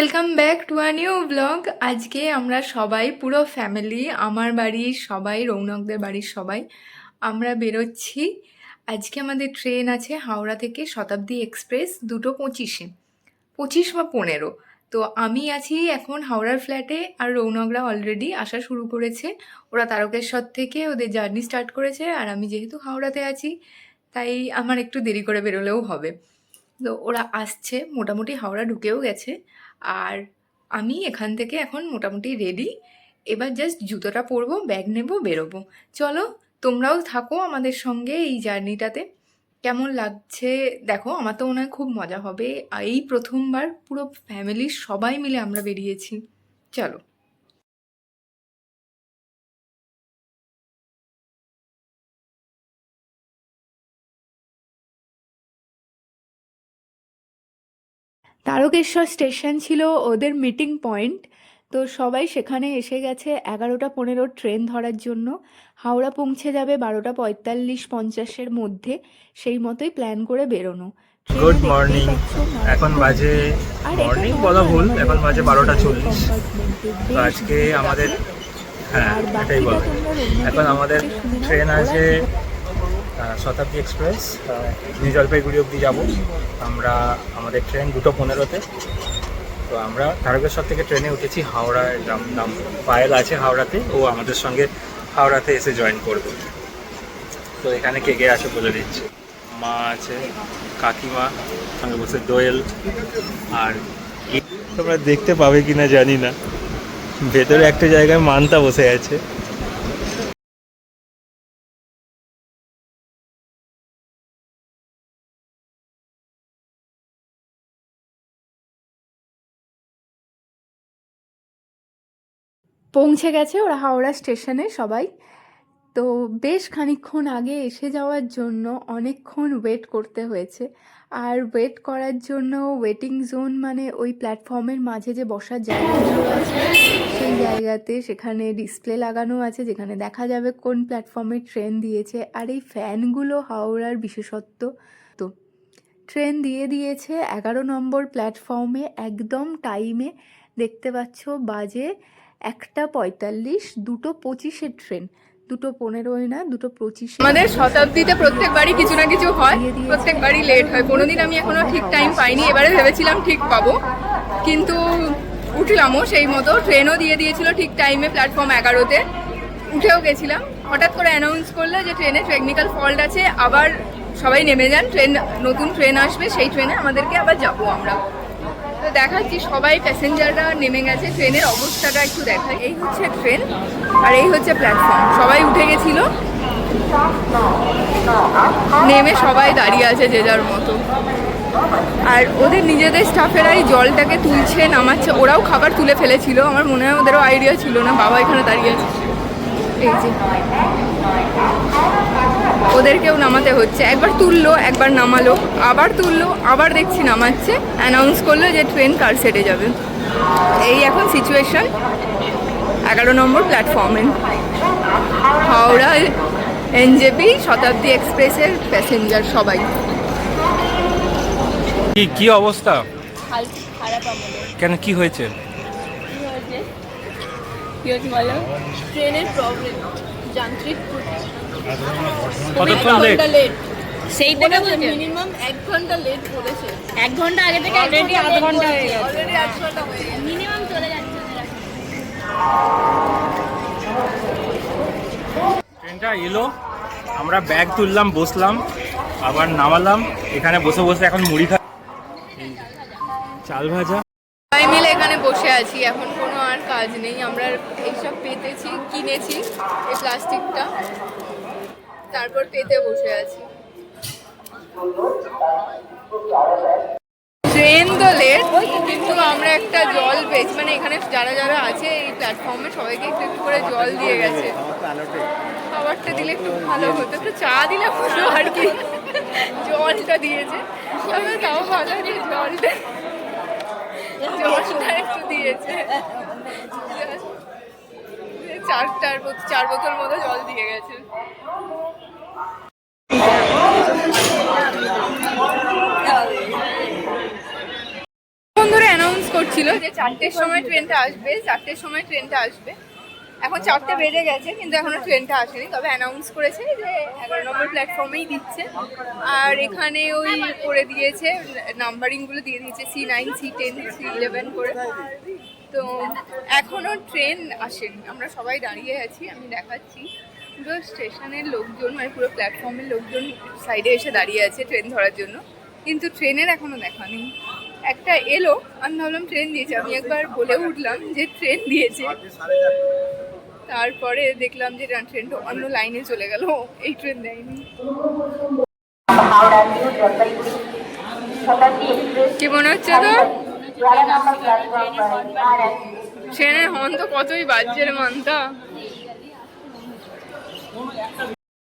Welcome back to a new blog আজকে আমরা সবাই, পুরো ফ্যামিলি আমার বাড়ির সবাই, রৌনকদের বাড়ির সবাই, আমরা বেরোচ্ছি। আজকে আমাদের ট্রেন আছে হাওড়া থেকে শতাব্দী এক্সপ্রেস, দুটো পঁচিশে। পঁচিশ বা পনেরো। তো আমি আছি এখন হাওড়ার ফ্ল্যাটে আর রৌনকরা অলরেডি আসা শুরু করেছে। ওরা তারকেশ্বর থেকে ওদের জার্নি স্টার্ট করেছে আর আমি যেহেতু হাওড়াতে আছি, তাই আমার একটু দেরি করে বেরোলেও হবে। তো ওরা আসছে, মোটামুটি হাওড়া ঢুকেও গেছে। আর আমি এখান থেকে এখন মোটামুটি রেডি এবার জাস্ট জুতোটা পরবো ব্যাগ নেব, বেরোবো। চলো, তোমরাও থাকো আমাদের সঙ্গে এই জার্নিটাতে। কেমন লাগছে? দেখো, আমার তো মনে হয় খুব মজা হবে। এই প্রথমবার পুরো ফ্যামিলির সবাই মিলে আমরা বেরিয়েছি। চলো। তারকেশ্বর স্টেশন ছিল ওদের মিটিং পয়েন্ট তো সবাই সেখানে এসে গেছে এগারোটা পনেরো ট্রেন ধরার জন্য। হাওড়া পৌঁছে যাবে বারোটা পঁয়তাল্লিশ পঞ্চাশের মধ্যে। সেই মতোই প্ল্যান করে বেরোনো। গুড মর্নিং এখন বাজে মর্নিং বলা ভুল এখন বাজে বারোটা চল্লিশ। তো আজকে আমাদের হ্যাঁ এটাই বলে। এখন আমাদের ট্রেন আছে শতাব্দী এক্সপ্রেস নিউ জলপাইগুড়ি অবধি যাব। আমরা, আমাদের ট্রেন দুটো পনেরোতে। তো আমরা তারকেশ্বর থেকে ট্রেনে উঠেছি হাওড়ায় নাম পায়েল আছে হাওড়াতে, ও আমাদের সঙ্গে হাওড়াতে এসে জয়েন করবে। তো এখানে কে কে আছে বলে দিচ্ছে। মা আছে, কাকিমা, সঙ্গে বসে দোয়েল আর তোমরা দেখতে পাবে কিনা জানি না। ভেতরে একটা জায়গায় মানতা বসে আছে। পৌঁছে গেছে ওরা হাওড়া স্টেশনে সবাই। তো বেশ খানিকক্ষণ আগে এসে যাওয়ার জন্য অনেকক্ষণ ওয়েট করতে হয়েছে। আর ওয়েট করার জন্য ওয়েটিং জোন মানে ওই প্ল্যাটফর্মের মাঝে যে বসার আছে, সেই জায়গাতে সেখানে ডিসপ্লে লাগানো আছে, যেখানে দেখা যাবে কোন প্ল্যাটফর্মে ট্রেন দিয়েছে। আর এই ফ্যানগুলো হাওড়ার বিশেষত্ব তো। ট্রেন দিয়ে দিয়েছে এগারো নম্বর প্ল্যাটফর্মে একদম টাইমে দেখতে পাচ্ছ বাজে একটা পঁয়তাল্লিশ দুটো পঁচিশের ট্রেন দুটো পনেরোই না দুটো পঁচিশে। আমাদের শতাব্দীতে প্রত্যেকবারই কিছু না কিছু হয়। প্রত্যেকবারই লেট হয়। কোনোদিন আমি এখনও ঠিক টাইম পাইনি। এবারে ভেবেছিলাম ঠিক পাবো। কিন্তু উঠলামও সেই মতো। ট্রেনও দিয়ে দিয়েছিল ঠিক টাইমে প্ল্যাটফর্ম এগারোতে। উঠেও গেছিলাম। হঠাৎ করে অ্যানাউন্স করল যে ট্রেনে টেকনিক্যাল ফল্ট আছে। আবার সবাই নেমে যান। ট্রেন নতুন ট্রেন আসবে। সেই ট্রেনে আমাদেরকে আবার যাব আমরা। দেখাচ্ছি, সবাই প্যাসেঞ্জাররা নেমে গেছে, ট্রেনের অবস্থাটা একটু দেখাই। এই হচ্ছে ট্রেন, আর এই হচ্ছে প্ল্যাটফর্ম। সবাই উঠে গেছিল। নেমে সবাই দাঁড়িয়ে আছে যে যার মতো। আর ওদের নিজেদের স্টাফেরাই জলটাকে তুলছে, নামাচ্ছে। ওরাও খাবার তুলে ফেলেছিল। আমার মনে হয় ওদেরও আইডিয়া ছিল না, বাবা এখানে দাঁড়িয়ে আছে। এই যে। ওদেরকেও নামাতে হচ্ছে। একবার তুললো একবার নামালো আবার তুললো আবার দেখছি নামাচ্ছে। অ্যানাউন্স করল যে ট্রেন কার সেটে যাবে। এই এখন সিচুয়েশন এগারো নম্বর প্ল্যাটফর্মে হাওড়া এনজেপি শতাব্দী এক্সপ্রেসের প্যাসেঞ্জার সবাই। কি কি অবস্থা? কেন কি হয়েছে? কি হয়েছে? কি হয়েছে বলো? ট্রেনের প্রবলেম যান্ত্রিক কতক্ষণ লেট মিনিমাম এক ঘণ্টা লেট বলেছে এক ঘণ্টা আগে থেকে অলরেডি আধ ঘণ্টা হয়ে গেছে। অলরেডি আধ ঘণ্টা হয়ে গেছে। মিনিমাম চলে যাচ্ছে ট্রেনটা এলো আমরা ব্যাগ তুললাম বসলাম আবার নামালাম। এখানে বসে বসে এখন মুড়ি খা চাল ভাজা। সবাই মিলে এখানে বসে আছি এখন কোনো আর কাজ নেই। আমরা এইসব পেতেছি কিনেছি এই প্লাস্টিকটা। তারপর পেতে বসে আছি। ট্রেন তো লেট কিন্তু আমরা একটা জল পেয়েছি। মানে এখানে যারা যারা আছে এই প্ল্যাটফর্মে সবাইকে একটু একটু করে জল দিয়ে গেছে। খাবারটা দিলে একটু ভালো হতো। একটু চা দিলে ভালো আর কি। জলটা দিয়েছে। তাও ভালো জলটা জলটা একটু দিয়েছে। চার চার চার বোতল মতো জল দিয়ে গেছে। বন্ধুরা অ্যানাউন্স করছিল যে চারটের সময় ট্রেনটা আসবে, চারটের সময় ট্রেনটা আসবে। এখন চারটে বেজে গেছে, কিন্তু এখনও ট্রেনটা আসেনি। তবে অ্যানাউন্স করেছে যে এগারো নম্বর প্ল্যাটফর্মেই দিচ্ছে। আর এখানে ওই করে দিয়েছে নাম্বারিংগুলো দিয়ে দিয়েছে C nine C ten C eleven করে। তো এখনও ট্রেন আসেনি। আমরা সবাই দাঁড়িয়ে আছি, আমি দেখাচ্ছি। পুরো স্টেশনের লোকজন মানে পুরো প্ল্যাটফর্মের লোকজন সাইডে এসে দাঁড়িয়ে আছে ট্রেন ধরার জন্য। কিন্তু ট্রেনের এখনও দেখা নেই। একটা এলো, আমি ভাবলাম ট্রেন দিয়েছে আমি একবার বলে উঠলাম যে ট্রেন দিয়েছে তারপরে দেখলাম যে ট্রেনটা অন্য লাইনে চলে গেল। এই ট্রেন দেয়নি। কি মনে হচ্ছে তো ট্রেনের হর্ন তো কতই বাজছে রে মানতা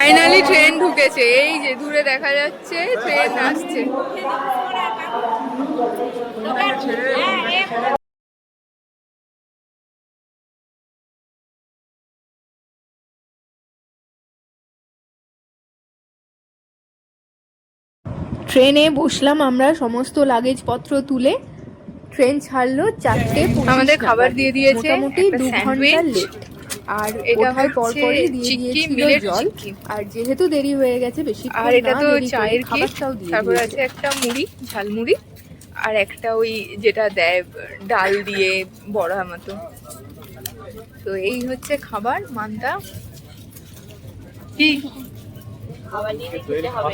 ফাইনালি ট্রেন ঢুকেছে। এই যে, দূরে দেখা যাচ্ছে ট্রেন আসছে। ট্রেনে বসলাম আমরা, সমস্ত লাগেজপত্র তুলে। ট্রেন ছাড়লো চারটে আমাদের খাবার দিয়ে দিয়েছে, মোটামুটি দু স্যান্ডউইচ। লেট আর এটা ওঠার পর পরই দিয়ে দিয়েছিল জল। আর যেহেতু দেরি হয়ে গেছে বেশি আর এটা তো চায়ের কি? খাবারটাও দিয়ে তারপর আছে একটা মুড়ি ঝালমুড়ি আর একটা ওই যেটা দেয় ডাল দিয়ে বড়া মতো। তো এই হচ্ছে খাবার মানটা কি?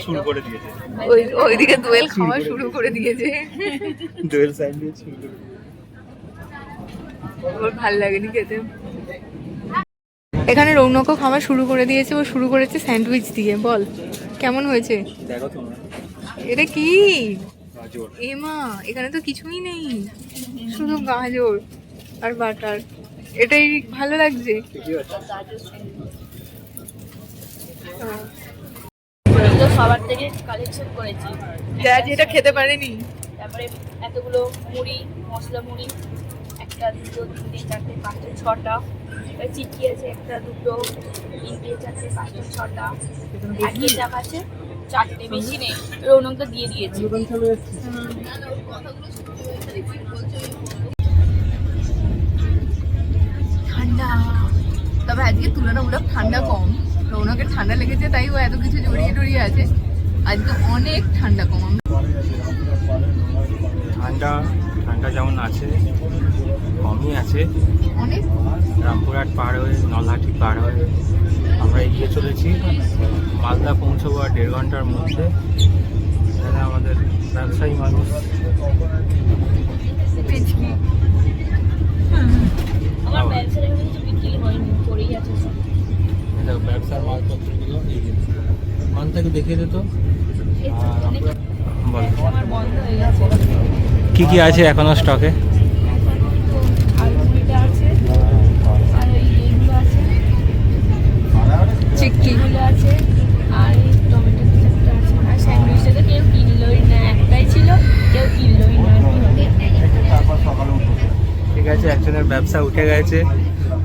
শুরু করে দিয়েছে। ওই ওইদিকে দোয়েল খাওয়া শুরু করে দিয়েছে। দোয়েল স্যান্ডউইচ শুরু করে ওর ভালো লাগেনি খেতে। এখানে রৌনকও খাওয়া শুরু করে দিয়েছে ও শুরু করেছে স্যান্ডউইচ দিয়ে বল। কেমন হয়েছে? দেখো এটা কি? এমা এখানে তো কিছুই নেই। শুধু গাজর আর বাটার। এটাই ভালো লাগছে। সবার থেকে কালেকশন করেছি। যা যেটা খেতে পারেনি। তারপরে এতগুলো মুড়ি মশলা মুড়ি একটা দুটো তিনটে চারটে পাঁচটা ছটা। চিকি আছে একটা দুটো তিনটে চারটে পাঁচটা ছটা। আর কেচাপ আছে? চারটে বেশি নেই। রৌনকটা দিয়ে দিয়েছি। ঠান্ডা। তবে আজকে তুলনামূলক ঠান্ডা কম। রৌনকের ঠান্ডা লেগেছে তাই ও এত কিছু জড়িয়ে টড়িয়ে আছে। আজকে অনেক ঠান্ডা কম। আমরা ঠান্ডা ঠান্ডা যেমন আছে কমই আছে। অনেক। রামপুরহাট পার হয়ে নলহাটি পার হয়ে আমরা এগিয়ে চলেছি। মালদা পৌঁছবো আর দেড় ঘণ্টার মধ্যে। এখানে আমাদের ব্যবসায়ী মানুষ। পেঁচকি। আমার এখনও কিছু বিক্রি হয়নি করেই আছে সব। দেখো, ব্যবসার মালপত্রগুলো এই যে মানটাকে দেখিয়ে দিত কি কি আছে এখনও স্টকে? আছে আর আছে। চিক্কি। আছে আর এই টমেটো কেচাপটা আছে। আর স্যান্ডউইচটা তো কেউ কিনলোই না। একটাই ছিল কেউ কিনলোই না। ঠিক আছে একজনের ব্যবসা উঠে গেছে।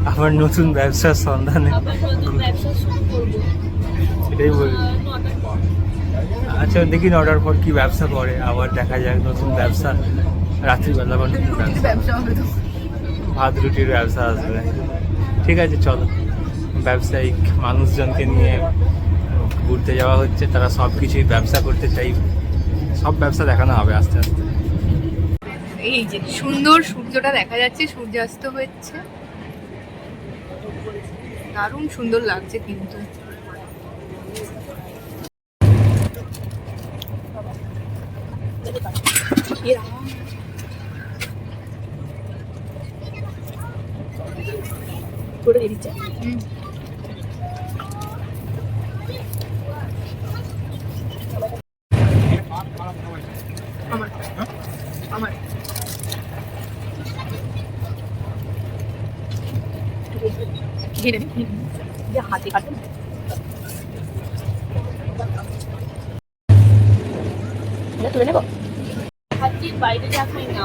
আবার নতুন ব্যবসার সন্ধানে। সেটাই বলি নটার আচ্ছা দেখি অর্ডার পর কি ব্যবসা করে আবার দেখা যাক নতুন ব্যবসা। রাত্রিবেলা আবার নতুন ব্যবসা। ভাত রুটির ব্যবসা আসবে। ঠিক আছে চলো। ব্যবসায়িক মানুষজনকে নিয়ে ঘুরতে যাওয়া হচ্ছে। তারা সব কিছুই ব্যবসা করতে চাই। সব ব্যবসা দেখানো হবে আস্তে আস্তে। এই যে সুন্দর সূর্যটা দেখা যাচ্ছে সূর্যাস্ত হচ্ছে। দারুণ সুন্দর লাগছে কিন্তু। করে দিচ্ছে হুম। আমার আমার ঘিরে হাতে তুলে নেব? বাইরে যা খাই না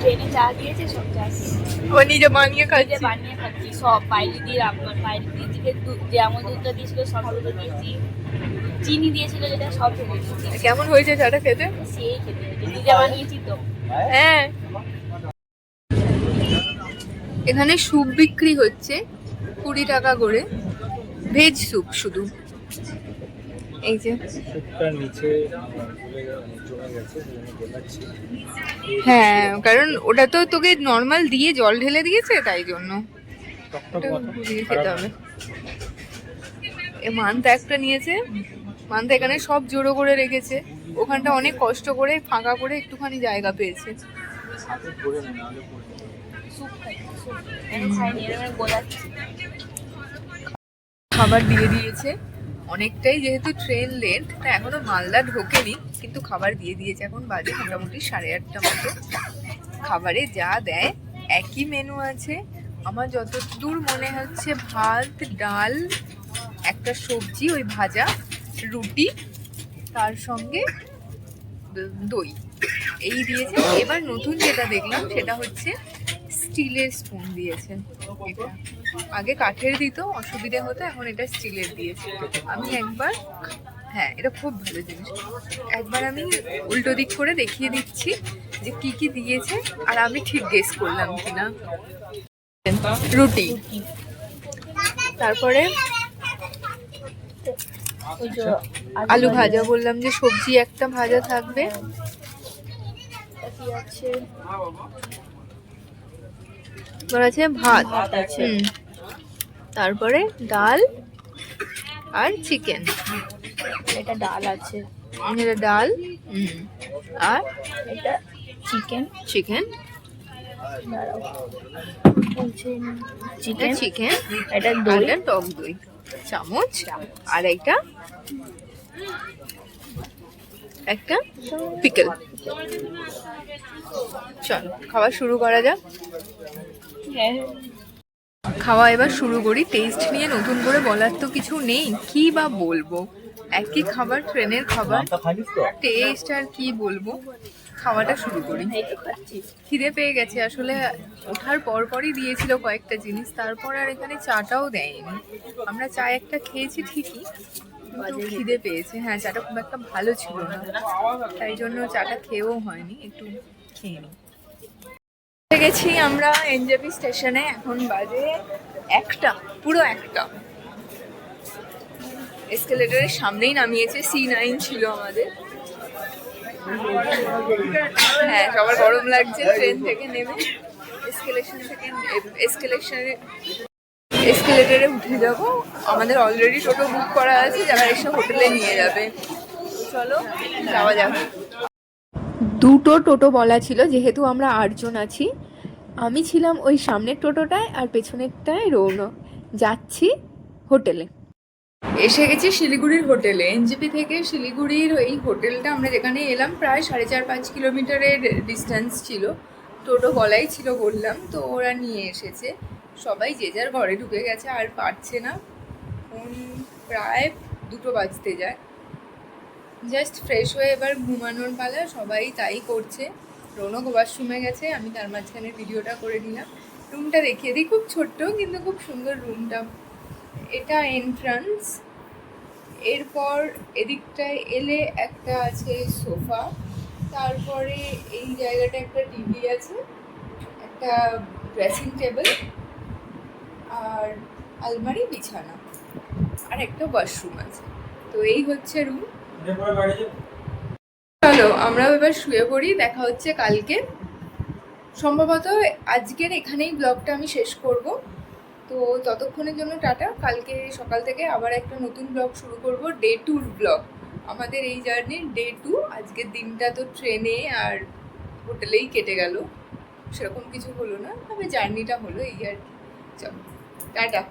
ট্রেনে যা দিয়েছে সব যা ও নিজে বানিয়ে খাচ্ছে। বানিয়ে খাচ্ছি সব বাইরে দিয়ে রান্না বাইরে দিয়ে দিকে দুধ যেমন দুধটা দিয়েছিল সব দিয়েছি। চিনি দিয়েছিল যেটা সব কেমন হয়েছে চাটা খেতে? সেই খেতে নিজে বানিয়েছি তো। হ্যাঁ। এখানে স্যুপ বিক্রি হচ্ছে। কুড়ি টাকা করে ভেজ স্যুপ শুধু। এই যে। হ্যাঁ কারণ ওটা তো তোকে নর্মাল দিয়ে জল ঢেলে দিয়েছে তাই জন্য। ওটা খেতে হবে। এ মানতা একটা নিয়েছে। মানতা এখানে সব জোড়ো করে রেখেছে। ওখানটা অনেক কষ্ট করে ফাঁকা করে একটুখানি জায়গা পেয়েছে। স্যুপ খাই স্যুপ। খাবার দিয়ে দিয়েছে। অনেকটাই যেহেতু ট্রেন লেট তা এখনও মালদা ঢোকেনি, কিন্তু খাবার দিয়ে দিয়েছে। এখন বাজে মোটামুটি সাড়ে আটটা মতো। খাবারে যা দেয়, একই মেনু আছে। আমার যতদূর মনে হচ্ছে, ভাত, ডাল, একটা সবজি, ওই ভাজা, রুটি, তার সঙ্গে দই। এই দিয়েছে। এবার নতুন যেটা দেখলাম, সেটা হচ্ছে স্টিলের স্পুন দিয়েছে। এটা। আগে কাঠের দিত, অসুবিধে হতো, এখন এটা স্টিলের দিয়েছে। আমি একবার হ্যাঁ এটা খুব ভালো জিনিস। একবার আমি উল্টো দিক করে দেখিয়ে দিচ্ছি যে কি কি দিয়েছে, আর আমি ঠিক গেস করলাম কিনা। রুটি। তারপরে আলু ভাজা, বললাম যে সবজি একটা ভাজা থাকবে। আছে তোর আছে ভাত হুম। তারপরে ডাল আর চিকেন। এটা ডাল আছে। এটা ডাল হুম। আর এটা চিকেন। চিকেন। চিকেন? চিকেন। এটা আর দই টক দই। চামচ আর একটা একটা পিকল। চলো খাওয়া শুরু করা যাক। খাওয়া এবার শুরু করি। টেস্ট নিয়ে নতুন করে বলার তো কিছু নেই। কি বা বলব? একই খাবার ট্রেনের খাবার। টেস্ট আর কি বলব? খাওয়াটা শুরু করি। খিদে পেয়ে গেছে। আসলে ওঠার পর পরই দিয়েছিল কয়েকটা জিনিস। তারপর আর এখানে চাটাও দেয়নি। আমরা চা একটা খেয়েছি ঠিকই কিন্তু খিদে পেয়েছে। হ্যাঁ চাটা খুব একটা ভালো ছিল না। তাই জন্য চাটা খেয়েও হয়নি। একটু খেয়ে নিই। গেছি আমরা এনজেপি স্টেশনে, এখন বাজে একটা, পুরো একটা। এসকেলেটরের সামনেই নামিয়েছে সি নাইন ছিল আমাদের। হ্যাঁ সবার গরম লাগছে ট্রেন থেকে নেমে এসকেলেশন থেকে এসকেলেশনে এসকেলেটরে উঠে যাব। আমাদের অলরেডি টোটো বুক করা আছে, যারা এসে হোটেলে নিয়ে যাবে। চলো, যাওয়া যাক। দুটো টোটো বলা ছিল, যেহেতু আমরা আটজন আছি। আমি ছিলাম ওই সামনের টোটোটায় আর পেছনেরটায় রৌনক। যাচ্ছি হোটেলে। এসে গেছি শিলিগুড়ির হোটেলে। এনজিপি থেকে শিলিগুড়ির এই হোটেলটা আমরা যেখানে এলাম, প্রায় সাড়ে চার পাঁচ কিলোমিটারের ডিস্টেন্স ছিল। টোটো বলাই ছিল বললাম, তো ওরা নিয়ে এসেছে। সবাই যে যার ঘরে ঢুকে গেছে, আর পারছে না। প্রায় দুটো বাজতে যায়। জাস্ট ফ্রেশ হয়ে এবার ঘুমানোর পালা, সবাই তাই করছে। রৌনক ওয়াশরুমে গেছে, আমি তার মাঝখানে ভিডিওটা করে নিলাম। রুমটা দেখিয়ে দিই, খুব ছোট্ট, কিন্তু খুব সুন্দর রুমটা এটা এন্ট্রান্স এরপর এদিকটায় এলে একটা আছে সোফা তারপরে এই জায়গাটা একটা টিভি আছে, একটা ড্রেসিং টেবিল আর আলমারি বিছানা। আর একটা ওয়াশরুম আছে। তো এই হচ্ছে রুম চলো, আমরাও এবার শুয়ে পড়ি, দেখা হচ্ছে কালকে। সম্ভবত আজকের এখানেই ব্লগটা আমি শেষ করব। তো ততক্ষণের জন্য টাটা। কালকে সকাল থেকে আবার একটা নতুন ব্লগ শুরু করব ডে টুর ব্লগ আমাদের এই জার্নির ডে টু আজকের দিনটা তো ট্রেনে আর হোটেলেই কেটে গেল। সেরকম কিছু হলো না, তবে জার্নিটা হলো এই আর কি। চলো, টাটা।